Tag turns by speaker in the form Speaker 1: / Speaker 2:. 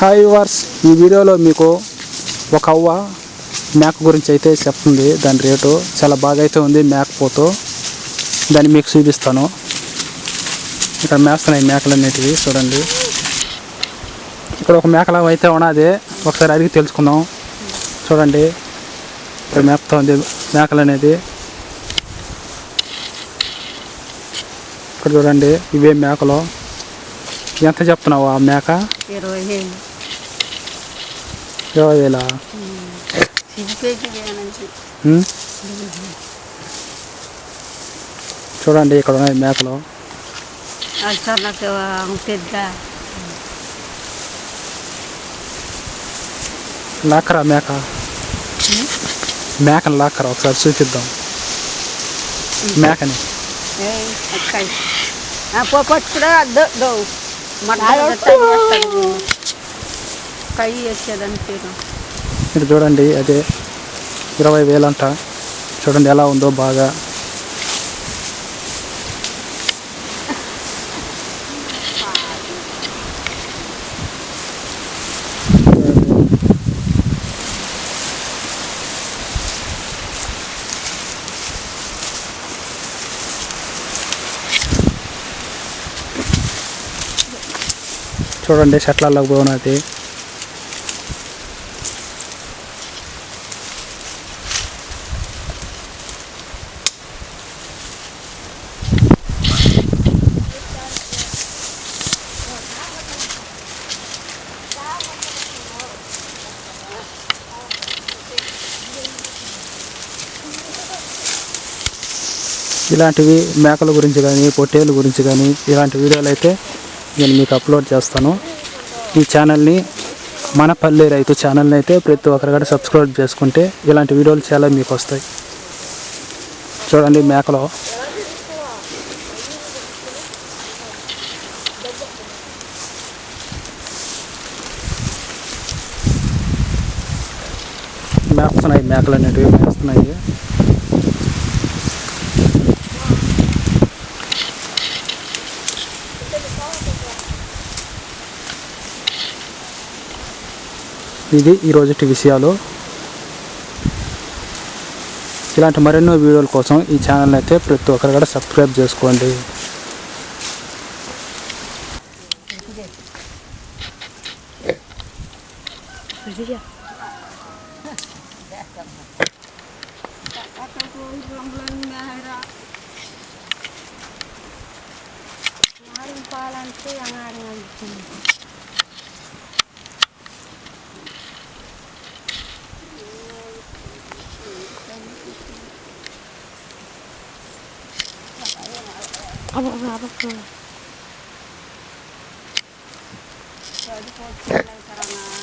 Speaker 1: Hi verse ఈ వీడియోలో మీకు ఒక అవ్వ మేక గురించి అయితే చెప్తుంది. దాని రేటు చాలా బాగా అయితే ఉంది మేకపోతూ దాన్ని మీకు చూపిస్తాను. ఇక్కడ మేస్తున్నాయి మేకలు అనేటివి చూడండి. ఇక్కడ ఒక మేకల అయితే ఉన్నది. ఒకసారి అడిగి తెలుసుకుందాం. చూడండి. ఇక్కడ మేపుతోంది మేకలు అనేది ఇక్కడ చూడండి ఇవే మేకలు. ఎంత చెప్తున్నావు ఆ మేక?
Speaker 2: ఇరవై
Speaker 1: ఇరవై వేల. చూడండి ఇక్కడ ఉన్నాయి మేకలు. లాక్కరా మేక? మేకని లాక్కరా? ఒకసారి చూపిద్దాం. మేకని.
Speaker 2: పట్టుకురా కై వేసేదని పేరు.
Speaker 1: చూడండి అదే ఇరవై వేలంట చూడండి ఎలా ఉందో బాగా. చూడండి షట్లలోకి పోనది. ఇలాంటివి మేకల గురించి కానీ పొట్టేళ్ళ గురించి కానీ ఇలాంటి వీడియోలు అయితే నేను మీకు అప్లోడ్ చేస్తాను. ఈ ఛానల్ని మన పల్లె రైతు ఛానల్ని అయితే ప్రతి ఒక్కరు కూడా సబ్స్క్రైబ్ చేసుకుంటే ఇలాంటి వీడియోలు చాలా మీకు వస్తాయి. చూడండి మేకలో. మేస్తున్నాయి మేకలు అనేటివి మేస్తున్నాయి. ఇది ఈరోజుటి విషయాలు. ఇలాంటి మరెన్నో వీడియోల కోసం ఈ ఛానల్ అయితే ప్రతి ఒక్కరు కూడా సబ్స్క్రైబ్ చేసుకోండి.
Speaker 2: పాలంటే అంగాడి Abang na, abang na. Pwede po, sarang na.